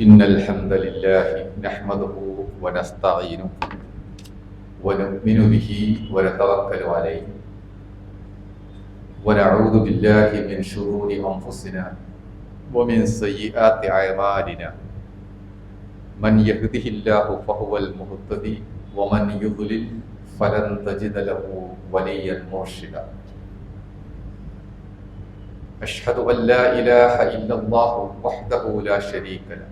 إن الحمد لله نحمده ونستعينه ونؤمن به ونتوكل عليه ونعوذ بالله من شرور أنفسنا ومن سيئات أعمالنا من يهده الله فهو المهتدي ومن يضلل فلن تجد له وليا مرشدا أشهد أن لا إله إلا الله وحده لا شريك له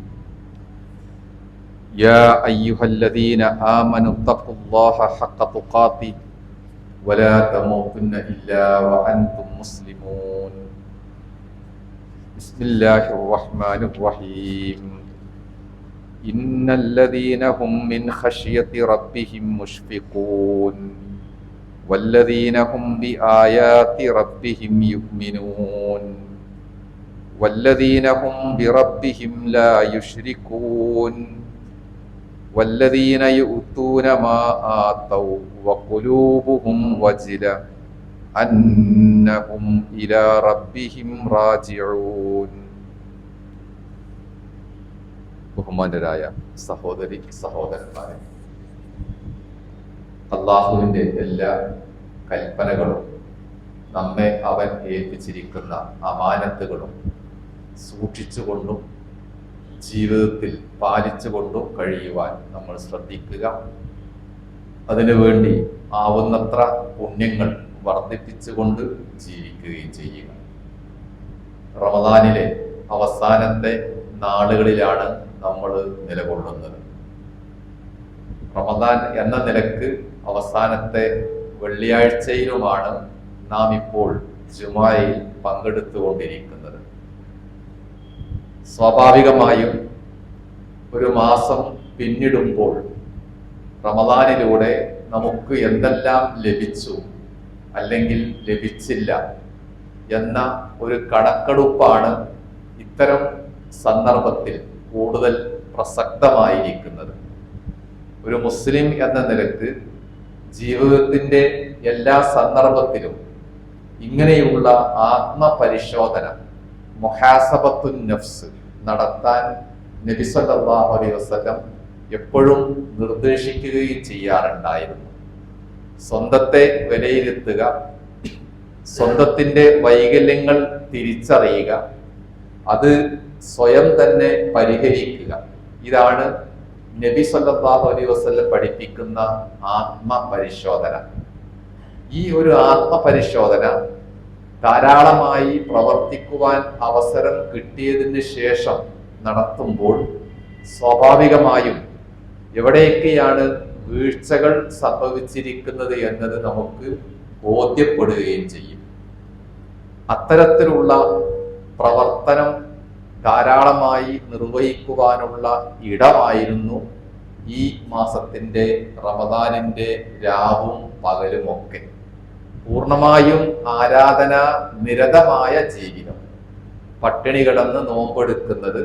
يا أيها الذين آمنوا اتقوا الله حق تقاته ولا تموتن إلا وأنتم مسلمون بسم الله الرحمن الرحيم إن الذين هم من خشية ربهم مشفقون والذين هم بآيات ربهم يؤمنون والذين هم بربهم لا يشركون والذين يؤتون ما آتوا وقلوبهم وجلة أنهم إلى ربهم راجعون ബഹുമാനരായ സഹോദരി സഹോദരന്മാരെ അള്ളാഹുവിന്റെ എല്ലാ കൽപ്പനകളും നമ്മെ അവൻ ഏൽപ്പിച്ചിരിക്കുന്ന അമാനത്തുകളും സൂക്ഷിച്ചുകൊണ്ടും ജീവിതത്തിൽ പാലിച്ചു കൊണ്ടു കഴിയുവാൻ നമ്മൾ ശ്രദ്ധിക്കുക. അതിനുവേണ്ടി ആവുന്നത്ര പുണ്യങ്ങൾ വർദ്ധിപ്പിച്ചുകൊണ്ട് ജീവിക്കുകയും ചെയ്യുക. റമദാനിലെ അവസാനത്തെ നാളുകളിലാണ് നമ്മൾ നിലകൊള്ളുന്നത്. റമദാൻ എന്ന നിലയ്ക്ക് അവസാനത്തെ വെള്ളിയാഴ്ചയിലുമാണ് നാം ഇപ്പോൾ ജുമായിൽ പങ്കെടുത്തുകൊണ്ടിരിക്കുന്നത്. സ്വാഭാവികമായും ഒരു മാസം പിന്നിടുമ്പോൾ റമദാനിലൂടെ നമുക്ക് എന്തെല്ലാം ലഭിച്ചു അല്ലെങ്കിൽ ലഭിച്ചില്ല എന്ന ഒരു കണക്കെടുപ്പാണ് ഇത്തരം സന്ദർഭത്തിൽ കൂടുതൽ പ്രസക്തമായിരിക്കുന്നത്. ഒരു മുസ്ലിം എന്ന നിലയ്ക്ക് ജീവിതത്തിന്റെ എല്ലാ സന്ദർഭത്തിലും ഇങ്ങനെയുള്ള ആത്മപരിശോധന മൊഹാസബത്തു നഫ്സ് നടത്താൻ നബി സല്ലല്ലാഹു അലൈഹി വസല്ലം എപ്പോഴും നിർദ്ദേശിക്കുകയും ചെയ്യാറുണ്ടായിരുന്നു. സ്വന്തത്തെ വിലയിരുത്തുക സ്വന്തത്തിന്റെ വൈകല്യങ്ങൾ തിരിച്ചറിയുക അത് സ്വയം തന്നെ പരിഹരിക്കുക. ഇതാണ് നബി സല്ലാഹു അലൈ വസല്ലം പഠിപ്പിക്കുന്ന ആത്മപരിശോധന. ഈ ഒരു ആത്മപരിശോധന ധാരാളമായി പ്രവർത്തിക്കുവാൻ അവസരം കിട്ടിയതിന് ശേഷം നടത്തുമ്പോൾ സ്വാഭാവികമായും എവിടെയൊക്കെയാണ് വീഴ്ചകൾ സംഭവിച്ചിരിക്കുന്നത് എന്നത് നമുക്ക് ബോധ്യപ്പെടുകയും ചെയ്യും. അത്തരത്തിലുള്ള പ്രവർത്തനം ധാരാളമായി നിർവഹിക്കുവാനുള്ള ഇടമായിരുന്നു ഈ മാസത്തിന്റെ റമദാനിന്റെ രാവും പകലും ഒക്കെ പൂർണമായും ആരാധന നിരതമായ ജീവിതം. പട്ടിണി കിടന്ന് നോമ്പെടുക്കുന്നത്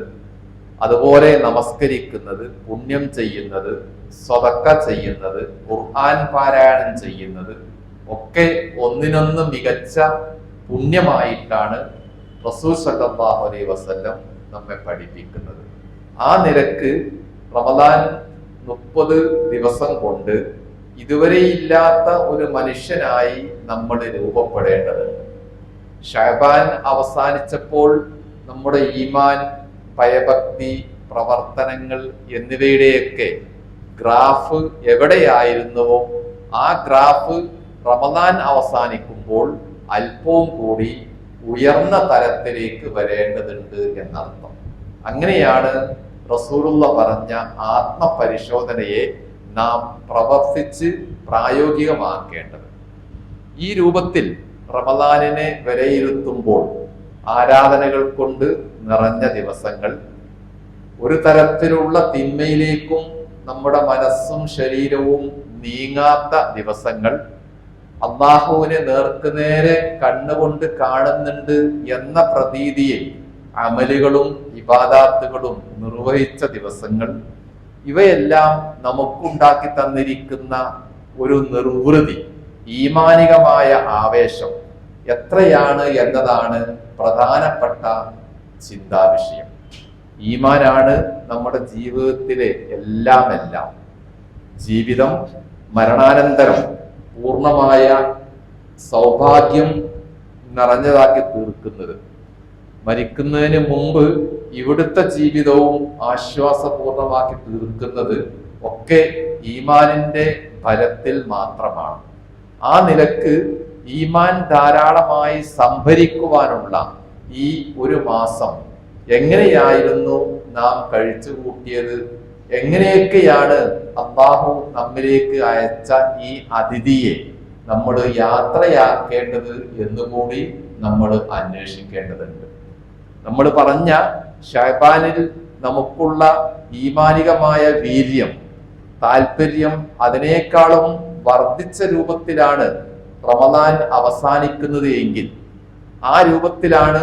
അതുപോലെ നമസ്കരിക്കുന്നത് പുണ്യം ചെയ്യുന്നത് സ്വതക്ക ചെയ്യുന്നത് ഖുർആൻ പാരായണം ചെയ്യുന്നത് ഒക്കെ ഒന്നിനൊന്ന് മികച്ച പുണ്യമായിട്ടാണ് റസൂൽ സല്ലല്ലാഹു അലൈഹി വസല്ലം നമ്മെ പഠിപ്പിക്കുന്നത്. ആ നിരക്ക് റമദാൻ മുപ്പത് ദിവസം കൊണ്ട് ഇതുവരെ ഇല്ലാത്ത ഒരു മനുഷ്യനായി നമ്മൾ രൂപപ്പെടേണ്ടത്. ഷഹബാൻ അവസാനിച്ചപ്പോൾ നമ്മുടെ ഈമാൻ ഭയഭക്തി പ്രവർത്തനങ്ങൾ എന്നിവയുടെയൊക്കെ ഗ്രാഫ് എവിടെയായിരുന്നുവോ ആ ഗ്രാഫ് റമദാൻ അവസാനിക്കുമ്പോൾ അല്പവും കൂടി ഉയർന്ന തലത്തിലേക്ക് വരേണ്ടതുണ്ട് എന്നർത്ഥം. അങ്ങനെയാണ് റസൂലുള്ള പറഞ്ഞ ആത്മപരിശോധനയെ നാം പ്രവർത്തിച്ച് പ്രായോഗികമാക്കേണ്ടത്. ഈ രൂപത്തിൽ റമദാനിനെ വിലയിരുത്തുമ്പോൾ ആരാധനകൾ കൊണ്ട് നിറഞ്ഞ ദിവസങ്ങൾ ഒരു തരത്തിലുള്ള തിന്മയിലേക്കും നമ്മുടെ മനസ്സും ശരീരവും നീങ്ങാത്ത ദിവസങ്ങൾ അള്ളാഹുവിനെ നേർക്കുനേരെ കണ്ണുകൊണ്ട് കാണുന്നുണ്ട് എന്ന പ്രതീതിയിൽ അമലുകളും ഇബാദാത്തുകളും നിർവഹിച്ച ദിവസങ്ങൾ ഇവയെല്ലാം നമുക്കുണ്ടാക്കി തന്നിരിക്കുന്ന ഒരു നിർവൃതി ഈമാനികമായ ആവേശം എത്രയാണ് എന്നതാണ് പ്രധാനപ്പെട്ട ചിന്താവിഷയം. ഈമാനാണ് നമ്മുടെ ജീവിതത്തിലെ എല്ലാം എല്ലാം ജീവിതം മരണാനന്തരം പൂർണമായ സൗഭാഗ്യം നിറഞ്ഞതാക്കി തീർക്കുന്നത്. മരിക്കുന്നതിന് മുമ്പ് ഇവിടുത്തെ ജീവിതവും ആശ്വാസപൂർണമാക്കി തീർക്കുന്നത് ഒക്കെ ഈമാനിന്റെ ഫലത്തിൽ മാത്രമാണ്. ആ നിലയ്ക്ക് ഈമാൻ ധാരാളമായി സംഭരിക്കുവാനുള്ള ഈ ഒരു മാസം എങ്ങനെയായിരുന്നു നാം കഴിച്ചു കൂട്ടിയത് എങ്ങനെയൊക്കെയാണ് അള്ളാഹു നമ്മിലേക്ക് അയച്ച ഈ അതിഥിയെ നമ്മൾ യാത്രയാക്കേണ്ടത് എന്നുകൂടി നമ്മൾ അന്വേഷിക്കേണ്ടതുണ്ട്. നമ്മൾ പറഞ്ഞ ഷഹബാനിൽ നമുക്കുള്ള ഈമാനികമായ വീര്യം താല്പര്യം അതിനേക്കാളും വർദ്ധിച്ച രൂപത്തിലാണ് റമദാൻ അവസാനിക്കുന്നത് എങ്കിൽ ആ രൂപത്തിലാണ്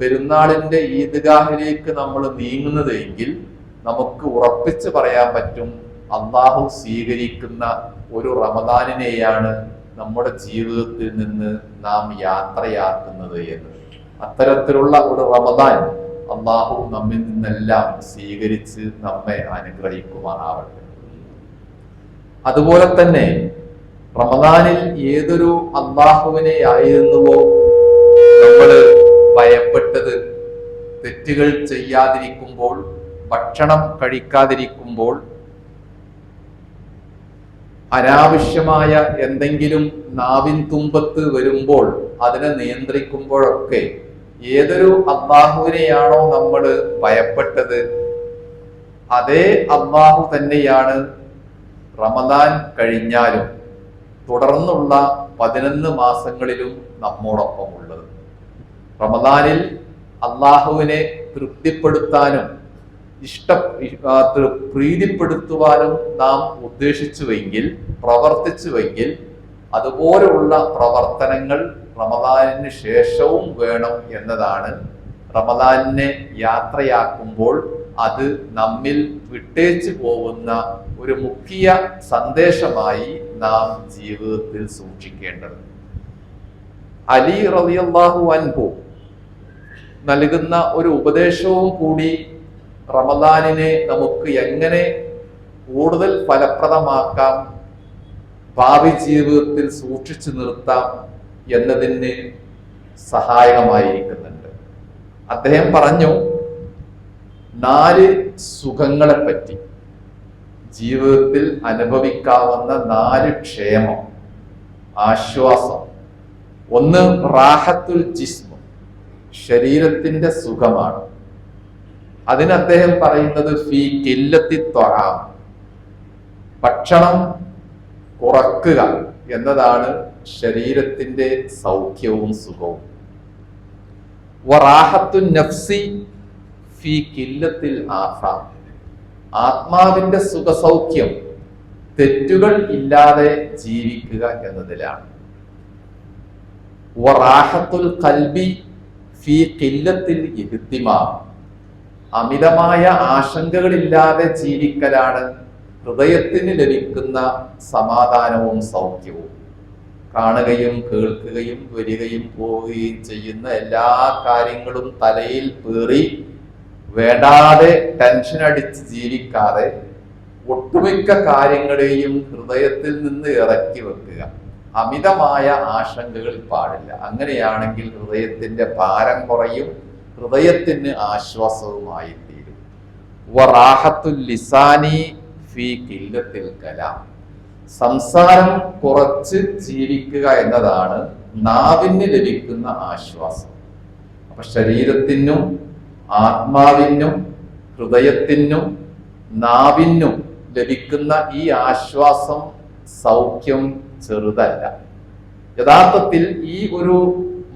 പെരുന്നാളിന്റെ ഈദ്ഗാഹിലേക്ക് നമ്മൾ നീങ്ങുന്നത് എങ്കിൽ നമുക്ക് ഉറപ്പിച്ച് പറയാൻ പറ്റും അള്ളാഹു സ്വീകരിക്കുന്ന ഒരു റമദാനിനെയാണ് നമ്മുടെ ജീവിതത്തിൽ നിന്ന് നാം യാത്രയാക്കുന്നത് എന്ന്. അത്തരത്തിലുള്ള ഒരു റമദാൻ അള്ളാഹു നമ്മിൽ നിന്നെല്ലാം സ്വീകരിച്ച് നമ്മെ അനുഗ്രഹിക്കുമാറാവട്ടെ. അതുപോലെ തന്നെ റമദാനിൽ ഏതൊരു അള്ളാഹുവിനെ ആയിരുന്നുവോ നമ്മൾ ഭയപ്പെട്ടത്? തെറ്റുകൾ ചെയ്യാതിരിക്കുമ്പോൾ ഭക്ഷണം കഴിക്കാതിരിക്കുമ്പോൾ അനാവശ്യമായ എന്തെങ്കിലും നാവിൻ തുമ്പത്ത് വരുമ്പോൾ അതിനെ നിയന്ത്രിക്കുമ്പോഴൊക്കെ ഏതൊരു അള്ളാഹുവിനെയാണോ നമ്മൾ ഭയപ്പെട്ടത് അതേ അള്ളാഹു തന്നെയാണ് റമദാൻ കഴിഞ്ഞാലും തുടർന്നുള്ള പതിനൊന്ന് മാസങ്ങളിലും നമ്മോടൊപ്പം ഉള്ളത് റമദാനിൽ അള്ളാഹുവിനെ തൃപ്തിപ്പെടുത്താനും ഇഷ്ട പ്രീതിപ്പെടുത്തുവാനും നാം ഉദ്ദേശിച്ചുവെങ്കിൽ പ്രവർത്തിച്ചുവെങ്കിൽ അതുപോലെയുള്ള പ്രവർത്തനങ്ങൾ റമദാനിന് ശേഷവും വേണം എന്നതാണ്. റമദാനിനെ യാത്രയാക്കുമ്പോൾ അത് നമ്മിൽ വിട്ടേച്ചു പോകുന്ന ഒരു മുഖ്യ സന്ദേശമായി നാം ജീവിതത്തിൽ സൂക്ഷിക്കേണ്ടത്. അലി റളിയല്ലാഹു അൻഹു നൽകുന്ന ഒരു ഉപദേശവും കൂടി റമദാനിനെ നമുക്ക് എങ്ങനെ കൂടുതൽ ഫലപ്രദമാക്കാം ഭാവി ജീവിതത്തിൽ സൂക്ഷിച്ചു നിർത്താം എന്നതിന് സഹായകമായിരിക്കുന്നുണ്ട്. അദ്ദേഹം പറഞ്ഞു നാല് സുഖങ്ങളെപ്പറ്റി ജീവിതത്തിൽ അനുഭവിക്കാവുന്ന നാല് ക്ഷേമം ആശ്വാസം. ഒന്ന് റാഹത്തുൽ ജിസ്മു ശരീരത്തിന്റെ സുഖമാണ്. അതിന് അദ്ദേഹം പറയുന്നത് ഫീ കില്ലത്തി ഭക്ഷണം കുറക്കുക എന്നതാണ് ശരീരത്തിന്റെ സൗഖ്യവും സുഖവും. വറാഹത്തു നഫ്സി ഫീ കില്ലത്തിൽ ആഫാം. ആത്മാവിന്റെ സുഖസൗഖ്യം തെറ്റുകൾ ഇല്ലാതെ ജീവിക്കുക എന്നതിലാണ്. വറാഹത്തുൽ കൽബി ഫീ കില്ലത്തിൽ ഇരുത്തിമാ. അമിതമായ ആശങ്കകളില്ലാതെ ജീവിക്കലാണ് ഹൃദയത്തിന് ലഭിക്കുന്ന സമാധാനവും സൗഖ്യവും. കാണുകയും കേൾക്കുകയും വരികയും പോവുകയും ചെയ്യുന്ന എല്ലാ കാര്യങ്ങളും തലയിൽ പേറി വേണ്ടാതെ ടെൻഷൻ അടിച്ച് ജീവിക്കാതെ ഒട്ടുമിക്ക കാര്യങ്ങളെയും ഹൃദയത്തിൽ നിന്ന് ഇറക്കി വെക്കുക. അമിതമായ ആശങ്കകൾ പാടില്ല. അങ്ങനെയാണെങ്കിൽ ഹൃദയത്തിന്റെ ഭാരം കുറയും ഹൃദയത്തിന് ആശ്വാസവുമായി തീരും ലിസാനി ഫീ കലാം. സംസാരം കുറച്ച് ജീവിക്കുക എന്നതാണ് നാവിന് ലഭിക്കുന്ന ആശ്വാസം. അപ്പൊ ശരീരത്തിനും ആത്മാവിനും ഹൃദയത്തിനും നാവിനും ലഭിക്കുന്ന ഈ ആശ്വാസം സൗഖ്യം ചെറുതല്ല. യഥാർത്ഥത്തിൽ ഈ ഒരു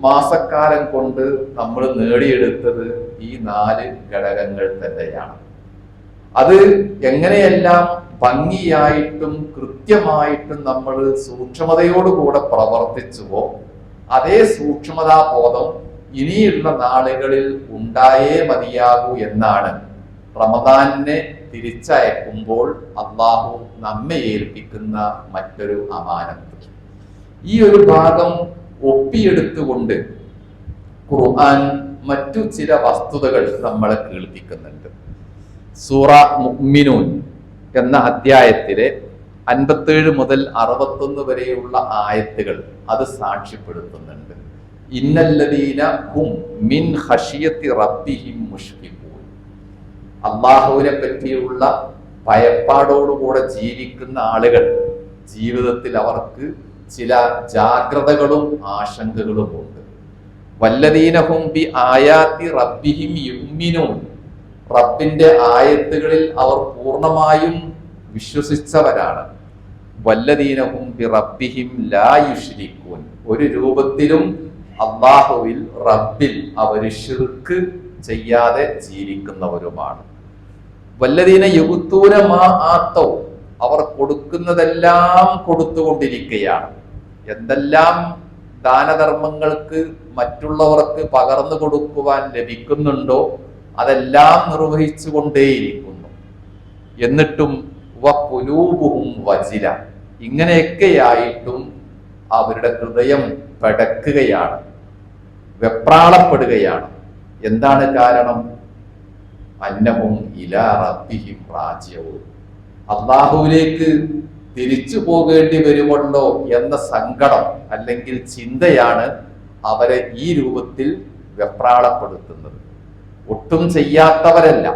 മാസക്കാലം കൊണ്ട് നമ്മൾ നേടിയെടുത്തത് ഈ നാല് ഘടകങ്ങൾ തന്നെയാണ്. അത് എങ്ങനെയെല്ലാം ഭംഗിയായിട്ടും കൃത്യമായിട്ടും നമ്മൾ സൂക്ഷ്മതയോടുകൂടെ പ്രവർത്തിച്ചുവോ അതേ സൂക്ഷ്മതാബോധം ഇനിയുള്ള നാളുകളിൽ ഉണ്ടായേ മതിയാകൂ എന്നാണ് റമദാനിനെ തിരിച്ചയക്കുമ്പോൾ അള്ളാഹു നമ്മെ ഏൽപ്പിക്കുന്ന മറ്റൊരു അമാനത്ത് ഈ ഒരു ഭാഗം ഒപ്പിയെടുത്തുകൊണ്ട് ഖുർആൻ മറ്റു ചില വസ്തുതകൾ നമ്മളെ കേൾപ്പിക്കുന്നുണ്ട്. സൂറ മുഅ്മിനൂൻ. എന്ന അധ്യായത്തിലെ അൻപത്തേഴ് മുതൽ അറുപത്തൊന്ന് വരെയുള്ള ആയത്തുകൾ അത് സാക്ഷ്യപ്പെടുത്തുന്നുണ്ട്. ഇന്നല്ലദീന ഹും മിൻ അള്ളാഹുവിനെ പറ്റിയുള്ള ഭയപ്പാടോടുകൂടെ ജീവിക്കുന്ന ആളുകൾ ജീവിതത്തിൽ അവർക്ക് ചില ജാഗ്രതകളും ആശങ്കകളും ഉണ്ട് വല്ലദീനഹും ബി ആയാത്തി റബ്ബിഹിം യുമിനൂൻ റബ്ബിന്റെ ആയത്തുകളിൽ അവർ പൂർണമായും വിശ്വസിച്ചവരാണ്. വല്ലദീനവും റബ്ബിഹിം ലാ യുശ്രിക്കൂൻ ഒരു രൂപത്തിലും അള്ളാഹുവിൽ റബ്ബിൽ അവർ ഷിർക്ക് ചെയ്യാതെ ജീവിക്കുന്നവരുമാണ്. വല്ലദീന യുഗത്തൂര മാ അവർ കൊടുക്കുന്നതെല്ലാം കൊടുത്തുകൊണ്ടിരിക്കുകയാണ്. എന്തെല്ലാം ദാനധർമ്മങ്ങൾക്ക് മറ്റുള്ളവർക്ക് പകർന്നു കൊടുക്കുവാൻ ലഭിക്കുന്നുണ്ടോ? അതെല്ലാം നിർവഹിച്ചു കൊണ്ടേയിരിക്കുന്നു എന്നിട്ടും വകുലൂബുഹും വജില. ഇങ്ങനെയൊക്കെയായിട്ടും അവരുടെ ഹൃദയം പെടക്കുകയാണ് വെപ്രാളപ്പെടുകയാണ്. എന്താണ് കാരണം? അന്നവും ഇല റബ്ബിഹിം റാജിയവും അള്ളാഹുവിലേക്ക് തിരിച്ചു പോകേണ്ടി വരുമല്ലോ എന്ന സങ്കടം അല്ലെങ്കിൽ ചിന്തയാണ് അവരെ ഈ രൂപത്തിൽ വെപ്രാളപ്പെടുത്തുന്നത്. ഒട്ടും ചെയ്യാത്തവരല്ല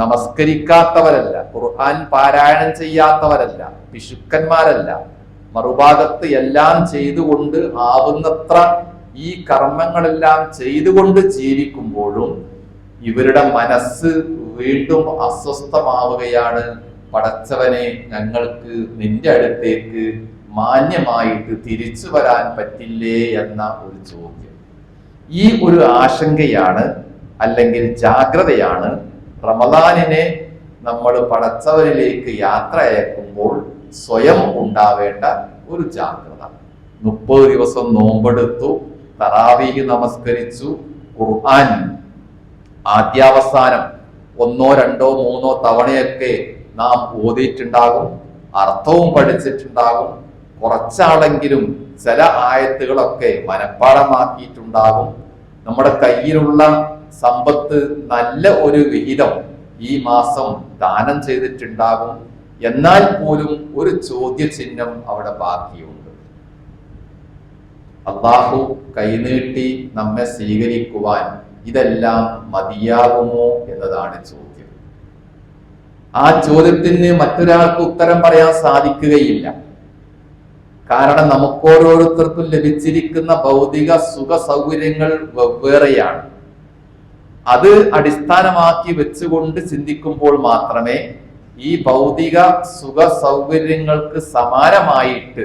നമസ്കരിക്കാത്തവരല്ല ഖുർആൻ പാരായണം ചെയ്യാത്തവരല്ല പിശുക്കന്മാരല്ല. മറുഭാഗത്ത് എല്ലാം ചെയ്തുകൊണ്ട് ആവുന്നത്ര ഈ കർമ്മങ്ങളെല്ലാം ചെയ്തുകൊണ്ട് ജീവിക്കുമ്പോഴും ഇവരുടെ മനസ്സ് വീണ്ടും അസ്വസ്ഥമാവുകയാണ്. പടച്ചവനെ ഞങ്ങൾക്ക് നിന്റെ അടുത്തേക്ക് മാന്യമായിട്ട് തിരിച്ചു വരാൻ പറ്റില്ലേ എന്ന ഒരു ചോദ്യം. ഈ ഒരു ആശങ്കയാണ് അല്ലെങ്കിൽ ജാഗ്രതയാണ് റമദാനിനെ നമ്മൾ പടച്ചവരിലേക്ക് യാത്ര അയക്കുമ്പോൾ സ്വയം ഉണ്ടാവേണ്ട ഒരു ജാഗ്രത. മുപ്പത് ദിവസം നോമ്പെടുത്തു തറാവീഹ് നമസ്കരിച്ചു ഖുർആൻ ആദ്യാവസാനം ഒന്നോ രണ്ടോ മൂന്നോ തവണയൊക്കെ നാം ഓതിയിട്ടുണ്ടാകും അർത്ഥവും പഠിച്ചിട്ടുണ്ടാകും കുറച്ചാളെങ്കിലും ചില ആയത്തുകളൊക്കെ മനഃപ്പാടമാക്കിയിട്ടുണ്ടാകും നമ്മുടെ കയ്യിലുള്ള സമ്പത്ത് നല്ല ഒരു വിഹിതം ഈ മാസം ദാനം ചെയ്തിട്ടുണ്ടാകും. എന്നാൽ പോലും ഒരു ചോദ്യചിഹ്നം അവിടെ ബാക്കിയുണ്ട്. അള്ളാഹു കൈനീട്ടി നമ്മെ സ്വീകരിക്കുവാൻ ഇതെല്ലാം മതിയാകുമോ എന്നതാണ് ചോദ്യം. ആ ചോദ്യത്തിന് മറ്റൊരാൾക്ക് ഉത്തരം പറയാൻ സാധിക്കുകയില്ല. കാരണം നമുക്കോരോരുത്തർക്കും ലഭിച്ചിരിക്കുന്ന ഭൗതിക സുഖ സൗകര്യങ്ങൾ വെവ്വേറെയാണ്. അത് അടിസ്ഥാനമാക്കി വെച്ചുകൊണ്ട് ചിന്തിക്കുമ്പോൾ മാത്രമേ ഈ ഭൗതിക സുഖ സൗകര്യങ്ങൾക്ക് സമാനമായിട്ട്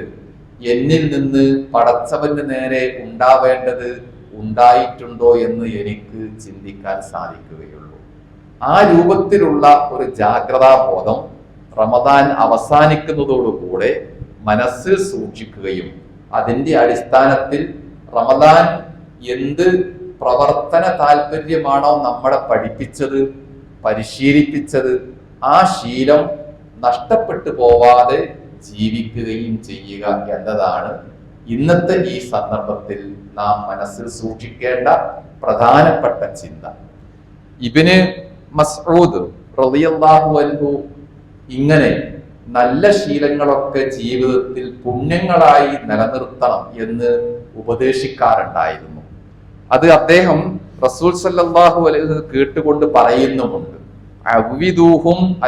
എന്നിൽ നിന്ന് പടച്ചവന് നേരെ ഉണ്ടാവേണ്ടത് ഉണ്ടായിട്ടുണ്ടോ എന്ന് എനിക്ക് ചിന്തിക്കാൻ സാധിക്കുകയുള്ളൂ. ആ രൂപത്തിലുള്ള ഒരു ജാഗ്രതാബോധം റമദാൻ അവസാനിക്കുന്നതോടുകൂടെ മനസ്സിൽ സൂക്ഷിക്കുകയും അതിന്റെ അടിസ്ഥാനത്തിൽ റമദാൻ എന്ത് പ്രവർത്തന താല്പര്യമാണോ നമ്മളെ പഠിപ്പിച്ചത് പരിശീലിപ്പിച്ചത്? ആ ശീലം നഷ്ടപ്പെട്ടു പോവാതെ ജീവിക്കുകയും ചെയ്യുക എന്നതാണ് ഇന്നത്തെ ഈ സന്ദർഭത്തിൽ നാം മനസ്സിൽ സൂക്ഷിക്കേണ്ട പ്രധാനപ്പെട്ട ചിന്ത. ഇബിന് മസ്ഊദ് റളിയല്ലാഹു ഇങ്ങനെ നല്ല ശീലങ്ങളൊക്കെ ജീവിതത്തിൽ പുണ്യങ്ങളായി നിലനിർത്തണം എന്ന് ഉപദേശിക്കാറുണ്ടായിരുന്നു. അത് അദ്ദേഹം റസൂൽ സല്ലാഹു അലൈഹി കേട്ടുകൊണ്ട് പറയുന്നുമുണ്ട്.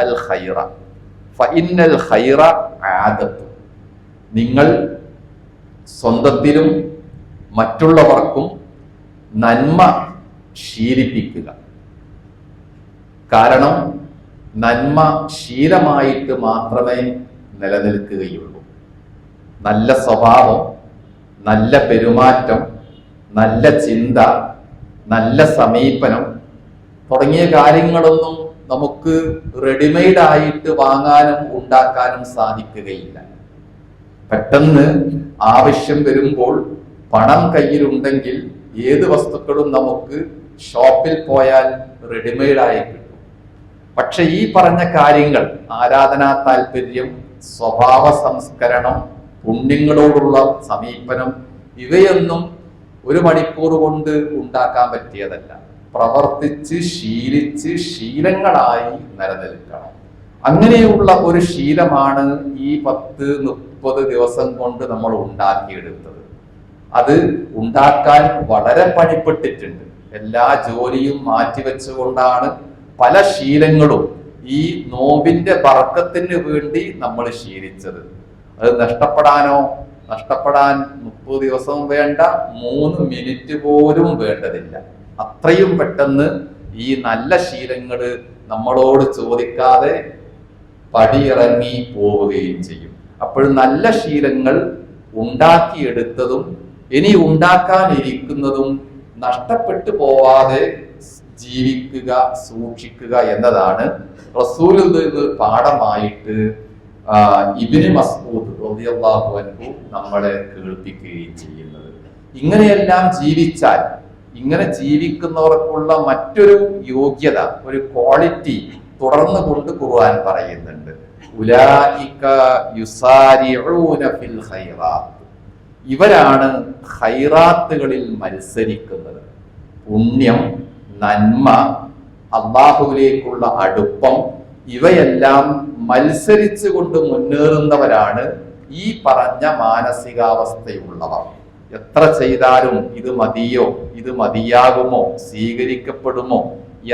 അൽ ഖൈറ. ഖൈറ ആദത്തു. നിങ്ങൾ സ്വന്തത്തിലും മറ്റുള്ളവർക്കും നന്മ ശീലിപ്പിക്കുക. കാരണം നന്മ ശീലമായിട്ട് മാത്രമേ നിലനിൽക്കുകയുള്ളൂ. നല്ല സ്വഭാവം നല്ല പെരുമാറ്റം നല്ല ചിന്ത നല്ല സമീപനം തുടങ്ങിയ കാര്യങ്ങളൊന്നും നമുക്ക് റെഡിമെയ്ഡ് ആയിട്ട് വാങ്ങാനും ഉണ്ടാക്കാനും സാധിക്കുകയില്ല. പെട്ടെന്ന് ആവശ്യം വരുമ്പോൾ പണം കയ്യിലുണ്ടെങ്കിൽ ഏത് വസ്തുക്കളും നമുക്ക് ഷോപ്പിൽ പോയാൽ റെഡിമെയ്ഡ് ആയി കിട്ടും. പക്ഷെ ഈ പറഞ്ഞ കാര്യങ്ങൾ ആരാധനാ താല്പര്യം സ്വഭാവ സംസ്കരണം പുണ്യങ്ങളോടുള്ള സമീപനം ഇവയൊന്നും ഒരു മണിക്കൂർ കൊണ്ട് ഉണ്ടാക്കാൻ പറ്റിയതല്ല. പ്രവർത്തിച്ച് ശീലിച്ച് ശീലങ്ങളായി നിലനിൽക്കണം. അങ്ങനെയുള്ള ഒരു ശീലമാണ് ഈ പത്ത് മുപ്പത് ദിവസം കൊണ്ട് നമ്മൾ ഉണ്ടാക്കിയെടുത്തത്. അത് ഉണ്ടാക്കാൻ വളരെ പണിപ്പെട്ടിട്ടുണ്ട്. എല്ലാ ജോലിയും മാറ്റിവെച്ചുകൊണ്ടാണ് പല ശീലങ്ങളും ഈ നോവിന്റെ ബർക്കത്തിന് വേണ്ടി നമ്മൾ ശീലിച്ചത്. അത് നഷ്ടപ്പെടാനോ നഷ്ടപ്പെടാൻ മുപ്പത് ദിവസവും വേണ്ട മൂന്ന് മിനിറ്റ് പോലും വേണ്ടതില്ല. അത്രയും പെട്ടെന്ന് ഈ നല്ല ശീലങ്ങൾ നമ്മളോട് ചോദിക്കാതെ പടിയിറങ്ങി പോവുകയും ചെയ്യും. അപ്പോൾ നല്ല ശീലങ്ങൾ ഉണ്ടാക്കിയെടുത്തതും ഇനി ഉണ്ടാക്കാനിരിക്കുന്നതും നഷ്ടപ്പെട്ടു പോവാതെ ജീവിക്കുക സൂക്ഷിക്കുക എന്നതാണ് റസൂലിൽ നിന്ന് പാഠമായിട്ട് ഇബ്നു മസ്ഊദ് അൻഹു നമ്മളെ കേൾപ്പിക്കുകയും ചെയ്യുന്നത്. ഇങ്ങനെയെല്ലാം ജീവിച്ചാൽ ഇങ്ങനെ ജീവിക്കുന്നവർക്കുള്ള മറ്റൊരു യോഗ്യത ഒരു ക്വാളിറ്റി തുടർന്ന് കൊണ്ട് ഖുർആൻ പറയുന്നുണ്ട്. ഫിൽ ഇവരാണ് ഖൈറാത്തുകളിൽ മത്സരിക്കുന്നത്. പുണ്യം നന്മ അള്ളാഹുവിലേക്കുള്ള അടുപ്പം ഇവയെല്ലാം മത്സരിച്ചുകൊണ്ട് മുന്നേറുന്നവരാണ് ഈ പറഞ്ഞ മാനസികാവസ്ഥയുള്ളവർ. എത്ര ചെയ്താലും ഇത് മതിയോ ഇത് മതിയാകുമോ സ്വീകരിക്കപ്പെടുമോ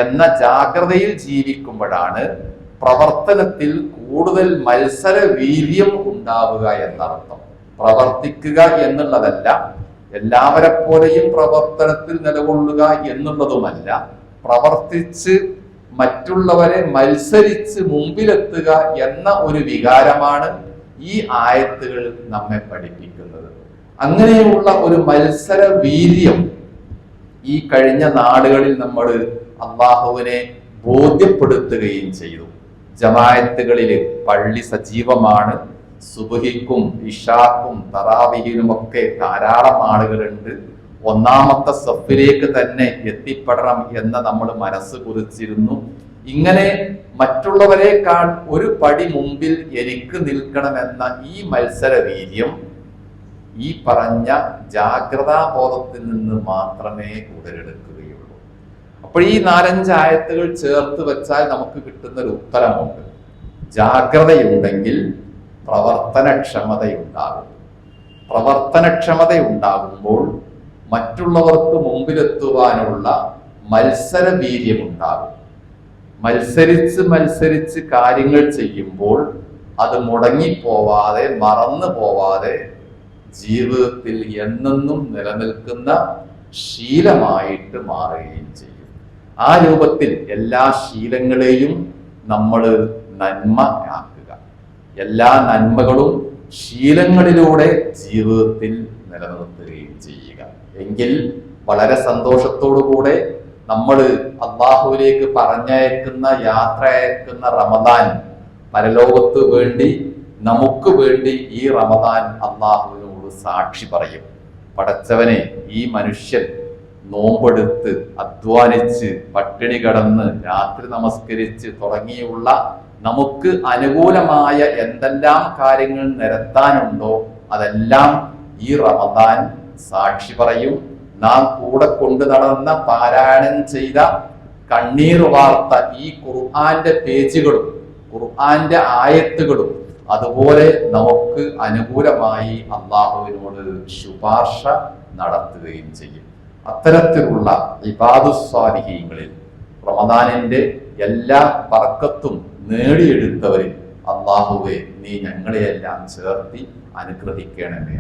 എന്ന ജാഗ്രതയിൽ ജീവിക്കുമ്പോഴാണ് പ്രവർത്തനത്തിൽ കൂടുതൽ മത്സര വീര്യം ഉണ്ടാവുക എന്നർത്ഥം. പ്രവർത്തിക്കുക എന്നുള്ളതല്ല എല്ലാവരെ പോലെയും പ്രവർത്തനത്തിൽ നിലകൊള്ളുക എന്നുള്ളതുമല്ല പ്രവർത്തിച്ച് മറ്റുള്ളവരെ മത്സരിച്ച് മുമ്പിലെത്തുക എന്ന ഒരു വികാരമാണ് ഈ ആയത്തുകൾ നമ്മെ പഠിപ്പിക്കുന്നത്. അങ്ങനെയുള്ള ഒരു മത്സര വീര്യം ഈ കഴിഞ്ഞ നാടുകളിൽ നമ്മൾ അള്ളാഹുവിനെ ബോധ്യപ്പെടുത്തുകയും ചെയ്തു. ജമായത്തുകളിൽ പള്ളി സജീവമാണ് സുബഹിക്കും ഇഷാക്കും തറാവിഹിനും ഒക്കെ ധാരാളം ആളുകളുണ്ട്. ഒന്നാമത്തെ സഫിലേക്ക് തന്നെ എത്തിപ്പെടണം എന്ന് നമ്മൾ മനസ്സ് കുറിച്ചിരുന്നു ഇങ്ങനെ മറ്റുള്ളവരെക്കാൾ ഒരു പടി മുമ്പിൽ എനിക്ക് നിൽക്കണമെന്ന ഈ മത്സര വീര്യം ഈ പറഞ്ഞ ജാഗ്രതാബോധത്തിൽ നിന്ന് മാത്രമേ ഉടലെടുക്കുകയുള്ളൂ. അപ്പോൾ ഈ നാലഞ്ചായത്തുകൾ ചേർത്ത് വെച്ചാൽ നമുക്ക് കിട്ടുന്ന ഒരു ഉത്തരമുണ്ട്. ജാഗ്രതയുണ്ടെങ്കിൽ പ്രവർത്തനക്ഷമതയുണ്ടാകും. പ്രവർത്തനക്ഷമതയുണ്ടാകുമ്പോൾ മറ്റുള്ളവർക്ക് മുമ്പിലെത്തുവാനുള്ള മത്സര വീര്യമുണ്ടാകും മത്സരിച്ച് മത്സരിച്ച് കാര്യങ്ങൾ ചെയ്യുമ്പോൾ അത് മുടങ്ങിപ്പോവാതെ മറന്നു പോവാതെ ജീവിതത്തിൽ എന്നെന്നും നിലനിൽക്കുന്ന ശീലമായിട്ട് മാറുകയും ചെയ്യും. ആ രൂപത്തിൽ എല്ലാ ശീലങ്ങളെയും നമ്മൾ നന്മ ആക്കുക. എല്ലാ നന്മകളും ശീലങ്ങളിലൂടെ ജീവിതത്തിൽ നിലനിർത്തുകയും ചെയ്യുക എങ്കിൽ വളരെ സന്തോഷത്തോടു കൂടെ നമ്മൾ അള്ളാഹുവിലേക്ക് പറഞ്ഞയക്കുന്ന യാത്ര അയക്കുന്ന റമദാൻ പരലോകത്ത് വേണ്ടി നമുക്ക് വേണ്ടി ഈ റമദാൻ അള്ളാഹുവിനോട് സാക്ഷി പറയും. പടച്ചവനെ ഈ മനുഷ്യൻ നോമ്പെടുത്ത് അധ്വാനിച്ച് പട്ടിണി കടന്ന് രാത്രി നമസ്കരിച്ച് തുടങ്ങിയുള്ള നമുക്ക് അനുകൂലമായ എന്തെല്ലാം കാര്യങ്ങൾ നിരത്താനുണ്ടോ അതെല്ലാം ഈ റമദാൻ സാക്ഷി പറയും നാം കൂടെ കൊണ്ടു നടന്ന പാരായണം ചെയ്ത കണ്ണീർ വാർത്ത ഈ ഖുർആന്റെ പേജുകളും ഖുർആന്റെ ആയത്തുകളും അതുപോലെ നമുക്ക് അനുകൂലമായി അള്ളാഹുവിനോട് ശുപാർശ നടത്തുകയും ചെയ്യും. അത്തരത്തിലുള്ള ഇബാദുസ്വാലിഹീങ്ങളിൽ റമദാനിന്റെ എല്ലാ പറക്കത്തും നേടിയെടുത്തവരിൽ അള്ളാഹുവെ നീ ഞങ്ങളെയെല്ലാം ചേർത്തി അനുഗ്രഹിക്കണമേ.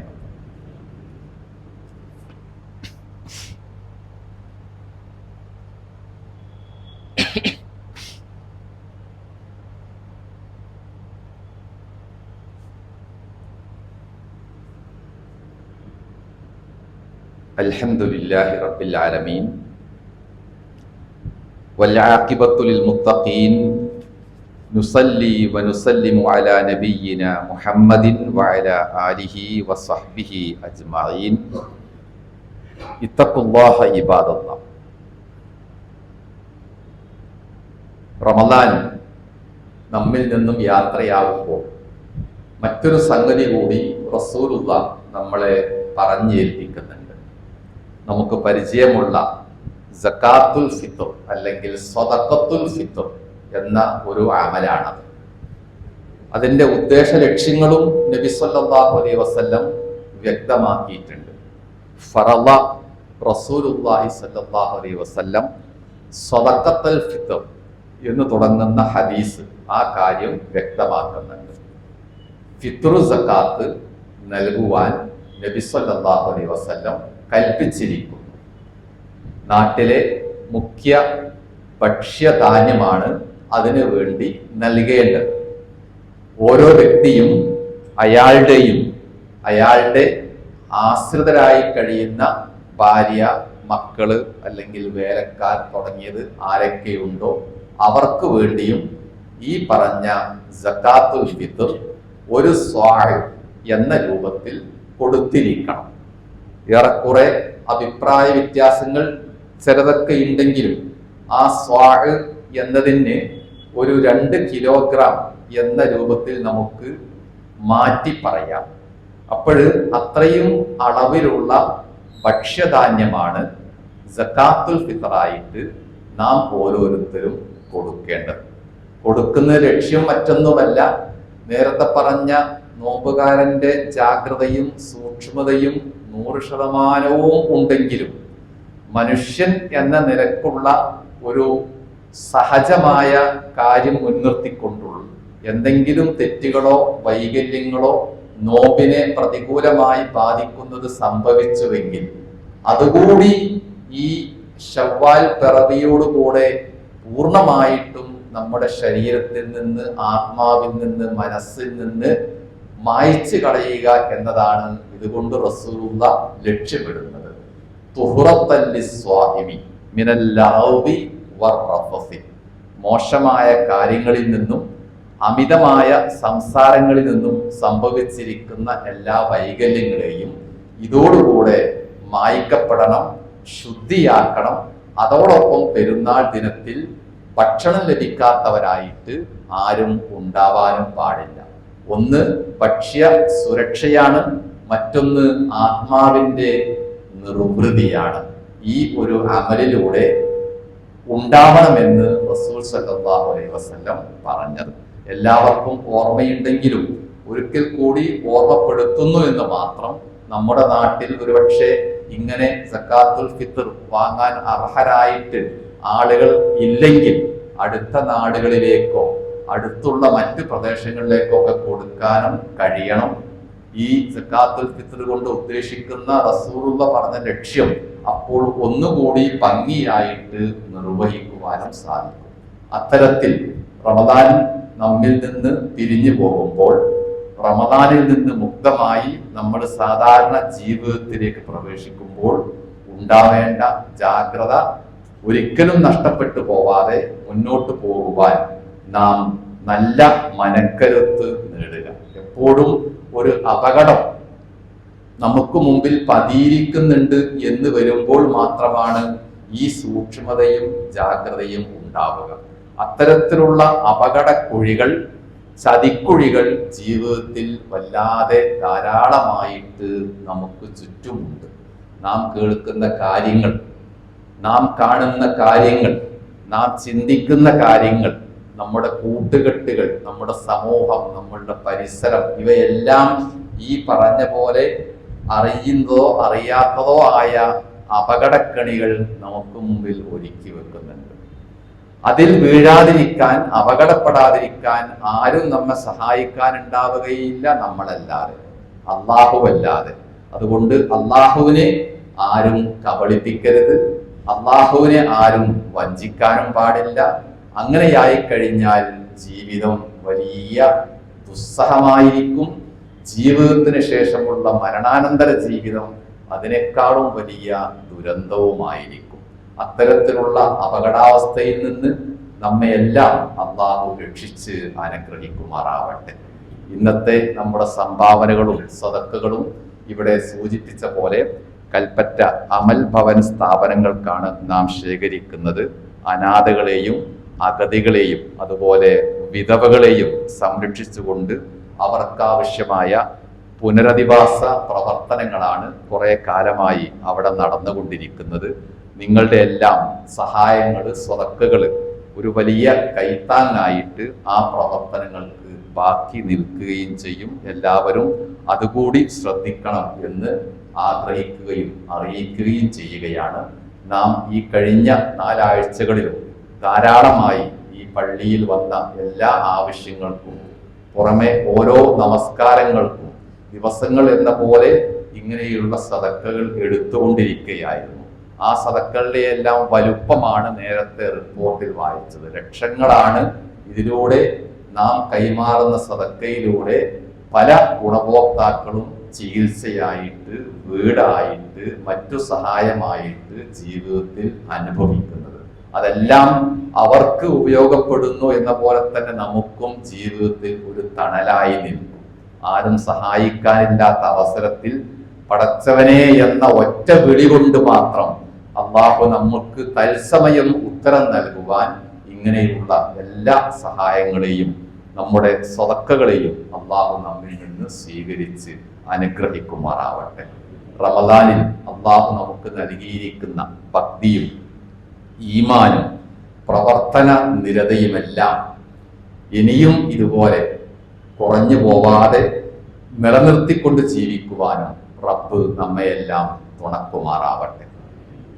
الحمد لله رب العالمين والعاقبة للمتقين نصلي ونسلم على نبينا محمد وعلى آله وصحبه أجمعين اتقوا الله عباد الله റമദാൻ നമ്മിൽ നിന്നും യാത്രയാവുമ്പോൾ മറ്റൊരു സംഗതി കൂടി റസൂലുള്ള നമ്മളെ പറഞ്ഞേൽപ്പിക്കുന്നുണ്ട് നമുക്ക് പരിചയമുള്ള ജക്കാത്തുൽ ഫിത്തർ അല്ലെങ്കിൽ സ്വതക്കത്തുൽ ഫിത്തർ എന്ന ഒരു അമലാണത്. അതിന്റെ ഉദ്ദേശ ലക്ഷ്യങ്ങളും നബി സല്ലല്ലാഹു അലൈഹി വസല്ലം വ്യക്തമാക്കിയിട്ടുണ്ട്. ഫറള റസൂലുല്ലാഹി സല്ലാഹു അലൈ വസ്ല്ലം സ്വതക്കത്തൽ ഫിത്തർ എന്ന് തുടങ്ങുന്ന ഹദീസ് ആ കാര്യം വ്യക്തമാക്കുന്നുണ്ട്. ഫിത്രു സക്കാത്ത് നൽകുവാൻ നബി സല്ലല്ലാഹു അലൈഹി വസല്ലം കൽപ്പിച്ചിരിക്കുന്നു നാട്ടിലെ മുഖ്യ ഭക്ഷ്യധാന്യമാണ് അതിനു വേണ്ടി നൽകേണ്ടത്. ഓരോ വ്യക്തിയും അയാളുടെയും അയാളുടെ ആശ്രിതരായി കഴിയുന്ന ഭാര്യ മക്കൾ അല്ലെങ്കിൽ വേലക്കാർ തുടങ്ങിയത് ആരൊക്കെയുണ്ടോ അവർക്ക് വേണ്ടിയും ഈ പറഞ്ഞ സക്കാത്തുൽ ഫിത്തർ ഒരു സ്വാഹ് എന്ന രൂപത്തിൽ കൊടുത്തിരിക്കണം. ഏറെക്കുറെ അഭിപ്രായ വ്യത്യാസങ്ങൾ ചിലതൊക്കെ ഉണ്ടെങ്കിലും ആ സ്വാഹ് എന്നതിന് ഒരു രണ്ട് കിലോഗ്രാം എന്ന രൂപത്തിൽ നമുക്ക് മാറ്റി പറയാം. അപ്പോൾ അത്രയും അളവിലുള്ള ഭക്ഷ്യധാന്യമാണ് ജക്കാത്തുൽ ഫിത്തറായിട്ട് നാം ഓരോരുത്തരും കൊടുക്കേണ്ടത്. കൊടുക്കുന്ന ലക്ഷ്യം മറ്റൊന്നുമല്ല നേരത്തെ പറഞ്ഞ നോമ്പുകാരന്റെ ജാഗ്രതയും സൂക്ഷ്മതയും നൂറ് ശതമാനവും ഉണ്ടെങ്കിലും മനുഷ്യൻ എന്ന നിലക്കുള്ള ഒരു സഹജമായ കാര്യം മുൻനിർത്തിക്കൊണ്ടുള്ളൂ. എന്തെങ്കിലും തെറ്റുകളോ വൈകല്യങ്ങളോ നോബിനെ പ്രതികൂലമായി ബാധിക്കുന്നത് സംഭവിച്ചുവെങ്കിൽ അതുകൂടി ഈ ഷവ്വാൽ പിറവിയോടുകൂടെ പൂർണമായിട്ടും നമ്മുടെ ശരീരത്തിൽ നിന്ന് ആത്മാവിൽ നിന്ന് മനസ്സിൽ നിന്ന് മായ്ച്ചു കളയുക എന്നതാണ് ഇതുകൊണ്ട് റസൂല ലക്ഷ്യമിടുന്നത്? മോശമായ കാര്യങ്ങളിൽ നിന്നും അമിതമായ സംസാരങ്ങളിൽ നിന്നും സംഭവിച്ചിരിക്കുന്ന എല്ലാ വൈകല്യങ്ങളെയും ഇതോടുകൂടെ മായ്ക്കപ്പെടണം ശുദ്ധിയാക്കണം. അതോടൊപ്പം പെരുന്നാൾ ദിനത്തിൽ ഭക്ഷണം ലഭിക്കാത്തവരായിട്ട് ആരും ഉണ്ടാവാനും പാടില്ല. ഒന്ന് ഭക്ഷ്യ സുരക്ഷയാണ്. മറ്റൊന്ന് ആത്മാവിന്റെ നിർവൃതിയാണ്. ഈ ഒരു അമലിലൂടെ ഉണ്ടാവണമെന്ന് റസൂൽ സല്ലല്ലാഹു അലൈഹി പറഞ്ഞത്. എല്ലാവർക്കും ഓർമ്മയുണ്ടെങ്കിലും ഒരിക്കൽ കൂടി ഓർമ്മപ്പെടുത്തുന്നു എന്ന് മാത്രം നമ്മുടെ നാട്ടിൽ ഒരുപക്ഷെ ഇങ്ങനെ സക്കാത്തുൽ ഫിത്തർ വാങ്ങാൻ അർഹരായിട്ട് ആളുകൾ ഇല്ലെങ്കിൽ അടുത്ത നാടുകളിലേക്കോ അടുത്തുള്ള മറ്റ് പ്രദേശങ്ങളിലേക്കോ ഒക്കെ കൊടുക്കാനും കഴിയണം. ഈ സക്കാത്തുൽ ഫിത്തർ കൊണ്ട് ഉദ്ദേശിക്കുന്ന റസൂറുള്ള പറഞ്ഞ ലക്ഷ്യം അപ്പോൾ ഒന്നുകൂടി ഭംഗിയായിട്ട് നിർവഹിക്കുവാനും സാധിക്കും. അത്തരത്തിൽ റമദാൻ നമ്മിൽ നിന്ന് പിരിഞ്ഞു പോകുമ്പോൾ റമദാനിൽ നിന്ന് മുക്തമായി നമ്മുടെ സാധാരണ ജീവിതത്തിലേക്ക് പ്രവേശിക്കുമ്പോൾ ഉണ്ടാവേണ്ട ജാഗ്രത ഒരിക്കലും നഷ്ടപ്പെട്ടു പോവാതെ മുന്നോട്ട് പോകുവാൻ നാം നല്ല മനക്കരുത്ത് നേടുക. എപ്പോഴും ഒരു അപകടം നമുക്ക് മുമ്പിൽ പതിയിരിക്കുന്നുണ്ട് എന്ന് വരുമ്പോൾ മാത്രമാണ് ഈ സൂക്ഷ്മതയും ജാഗ്രതയും ഉണ്ടാവുക. അത്തരത്തിലുള്ള അപകട കുഴികൾ ചതിക്കുഴികൾ ജീവിതത്തിൽ വല്ലാതെ ധാരാളമായിട്ട് നമുക്ക് ചുറ്റുമുണ്ട്. നാം കേൾക്കുന്ന കാര്യങ്ങൾ നാം കാണുന്ന കാര്യങ്ങൾ നാം ചിന്തിക്കുന്ന കാര്യങ്ങൾ നമ്മുടെ കൂട്ടുകെട്ടുകൾ നമ്മുടെ സമൂഹം നമ്മളുടെ പരിസരം ഇവയെല്ലാം ഈ പറഞ്ഞ പോലെ അറിയുന്നതോ അറിയാത്തതോ ആയ അപകടക്കണികൾ നമുക്ക് മുമ്പിൽ ഒരുക്കി വെക്കുന്നുണ്ട്. അതിൽ വീഴാതിരിക്കാൻ അപകടപ്പെടാതിരിക്കാൻ ആരും നമ്മെ സഹായിക്കാൻ ഉണ്ടാവുകയില്ല നമ്മളല്ലാതെ. അള്ളാഹുവല്ലാതെ അതുകൊണ്ട് അള്ളാഹുവിനെ ആരും കബളിപ്പിക്കരുത്. അള്ളാഹുവിനെ ആരും വഞ്ചിക്കാനും പാടില്ല. അങ്ങനെയായി കഴിഞ്ഞാൽ ജീവിതം വലിയ ദുസ്സഹമായിരിക്കും. ജീവിതത്തിന് ശേഷമുള്ള മരണാനന്തര ജീവിതം അതിനേക്കാളും വലിയ ദുരന്തവുമായിരിക്കും. അത്തരത്തിലുള്ള അപകടാവസ്ഥയിൽ നിന്ന് നമ്മയെല്ലാം അള്ളാഹു രക്ഷിച്ച് അനുഗ്രഹിക്കുമാറാവട്ടെ. ഇന്നത്തെ നമ്മുടെ സംഭാവനകളും സതക്കുകളും ഇവിടെ സൂചിപ്പിച്ച പോലെ കൽപ്പറ്റ അമൽ ഭവൻ സ്ഥാപനങ്ങൾക്കാണ് നാം ശേഖരിക്കുന്നത്. അനാഥകളെയും അഗതികളെയും അതുപോലെ വിധവകളെയും സംരക്ഷിച്ചുകൊണ്ട് അവർക്കാവശ്യമായ പുനരധിവാസ പ്രവർത്തനങ്ങളാണ് കുറെ കാലമായി അവിടെ നടന്നുകൊണ്ടിരിക്കുന്നത്. നിങ്ങളുടെ എല്ലാം സഹായങ്ങൾ സ്വതക്കുകൾ ഒരു വലിയ കൈത്താങ്ങായിട്ട് ആ പ്രവർത്തനങ്ങൾക്ക് ബാക്കി നിൽക്കുകയും ചെയ്യും. എല്ലാവരും അതുകൂടി ശ്രദ്ധിക്കണം എന്ന് ആഗ്രഹിക്കുകയും അറിയിക്കുകയും ചെയ്യുകയാണ്. നാം ഈ കഴിഞ്ഞ നാലാഴ്ചകളിലും ധാരാളമായി ഈ പള്ളിയിൽ വന്ന എല്ലാ ആവശ്യങ്ങൾക്കും പുറമെ ഓരോ നമസ്കാരങ്ങൾക്കും ദിവസങ്ങൾ എന്ന പോലെ ഇങ്ങനെയുള്ള സതക്കകൾ എടുത്തുകൊണ്ടിരിക്കുകയായിരുന്നു. ആ സതക്കളുടെ എല്ലാം വലുപ്പമാണ് നേരത്തെ റിപ്പോർട്ടിൽ വായിച്ചത്. ലക്ഷങ്ങളാണ് ഇതിലൂടെ നാം കൈമാറുന്ന സതക്കയിലൂടെ പല ഗുണഭോക്താക്കളും ചികിത്സയായിട്ട് വീടായിട്ട് മറ്റു സഹായമായിട്ട് ജീവിതത്തിൽ അനുഭവിക്കുന്നത്. അതെല്ലാം അവർക്ക് ഉപയോഗപ്പെടുന്നു എന്ന പോലെ തന്നെ നമുക്കും ജീവിതത്തിൽ ഒരു തണലായി നിൽക്കും. ആരും സഹായിക്കാനില്ലാത്ത അവസരത്തിൽ പടച്ചവനെ എന്ന ഒറ്റ വിളി കൊണ്ട് മാത്രം അള്ളാഹു നമുക്ക് തത്സമയം ഉത്തരം നൽകുവാൻ ഇങ്ങനെയുള്ള എല്ലാ സഹായങ്ങളെയും നമ്മുടെ സ്വതക്കകളെയും അള്ളാഹു നമ്മിൽ നിന്ന് സ്വീകരിച്ച് അനുഗ്രഹിക്കുമാറാവട്ടെ. റമദാനിൽ അള്ളാഹു നമുക്ക് നൽകിയിരിക്കുന്ന ഭക്തിയും ഈമാനും പ്രവർത്തന നിരതയുമെല്ലാം ഇനിയും ഇതുപോലെ കുറഞ്ഞു പോവാതെ നിലനിർത്തിക്കൊണ്ട് ജീവിക്കുവാനും റബ്ബ് നമ്മയെല്ലാം തുണക്കുമാറാവട്ടെ.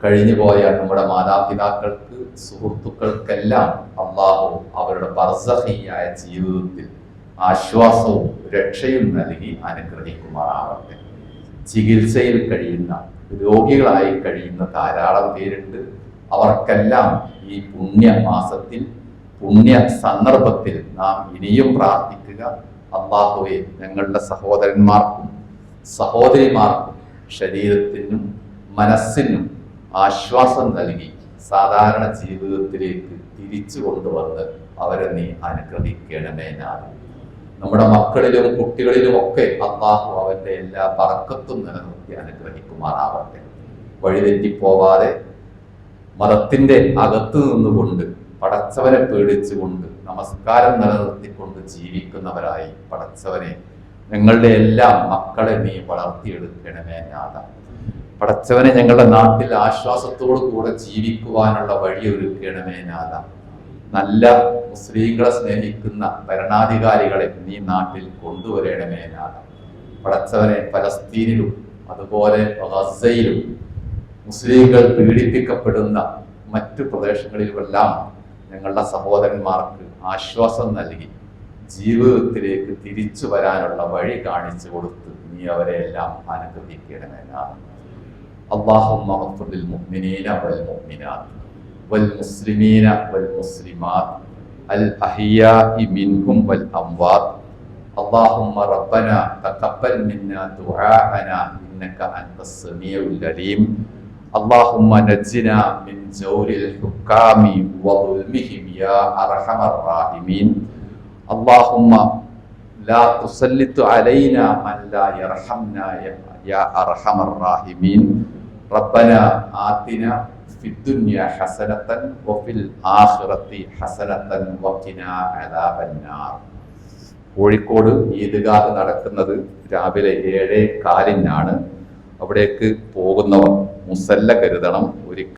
കഴിഞ്ഞു പോയ നമ്മുടെ മാതാപിതാക്കൾക്ക് സുഹൃത്തുക്കൾക്കെല്ലാം അള്ളാഹു അവരുടെ ബർസഹിയായ ജീവിതത്തിൽ ആശ്വാസവും രക്ഷയും നൽകി അനുഗ്രഹിക്കുമാറാവട്ടെ. ചികിത്സയിൽ കഴിയുന്ന രോഗികളായി കഴിയുന്ന ധാരാളം പേരുണ്ട്. അവർക്കെല്ലാം ഈ പുണ്യ മാസത്തിൽ പുണ്യ സന്ദർഭത്തിൽ നാം ഇനിയും പ്രാർത്ഥിക്കുക. അള്ളാഹുവെ ഞങ്ങളുടെ സഹോദരന്മാർക്കും സഹോദരിമാർക്കും ശരീരത്തിനും മനസ്സിനും ആശ്വാസം നൽകി സാധാരണ ജീവിതത്തിലേക്ക് തിരിച്ചു കൊണ്ടുവന്ന് അവരെ നീ അനുഗ്രഹിക്കണമേ നമ്മുടെ മക്കളിലും കുട്ടികളിലും ഒക്കെ അള്ളാഹു അവന്റെ എല്ലാ പറക്കത്തും നിലനിർത്തി അനുഗ്രഹിക്കുമാറാവട്ടെ. വഴിതെറ്റിപ്പോവാതെ മതത്തിന്റെ അകത്ത് നിന്നുകൊണ്ട് പടച്ചവനെ പേടിച്ചുകൊണ്ട് നമസ്കാരം നിലനിർത്തിക്കൊണ്ട് ജീവിക്കുന്നവരായി പടച്ചവനെ ഞങ്ങളുടെ എല്ലാ മക്കളെ നീ വളർത്തിയെടുക്കണമേ നാഥ. പടച്ചവനെ ഞങ്ങളുടെ നാട്ടിൽ ആശ്വാസത്തോടു കൂടെ ജീവിക്കുവാനുള്ള വഴി ഒരുക്കണമേ നാഥ. നല്ല മുസ്ലിങ്ങളെ സ്നേഹിക്കുന്ന ഭരണാധികാരികളെ നീ നാട്ടിൽ കൊണ്ടുവരണമേ നാഥ. പടച്ചവനെ ഫലസ്തീനിലും അതുപോലെ ഗസയിലും മുസ്ലിങ്ങൾ പീഡിപ്പിക്കപ്പെടുന്ന മറ്റു പ്രദേശങ്ങളിലുമെല്ലാം ഞങ്ങളുടെ സഹോദരന്മാർക്ക് ആശ്വാസം നൽകി ജീവിതത്തിലേക്ക് തിരിച്ചു വരാനുള്ള വഴി കാണിച്ചു കൊടുത്ത് നീ അവരെ എല്ലാം അനുഗ്രഹിക്കണമേ اللهم اغفر للمؤمنين والمؤمنات والمسلمين والمسلمات الأحياء منهم والأموات اللهم ربنا تقبل منا دعاءنا إنك أنت السميع العليم اللهم نجنا من جور الحكام وظلمهم يا أرحم الراحمين اللهم لا تسلط علينا من لا يرحمنا يا, يا أرحم الراحمين ربنا آتنا في الدنيا حسنة وفي الآخرة حسنة وقنا عذاب النار കോഴിക്കോട് ഈദ്ഗാഹ് നടക്കുന്നത് രാവിലെ ഏഴേ കാലിനാണ് അവിടേക്ക് പോകുന്നവർ മുസല്ല കരുതണം. ഒരു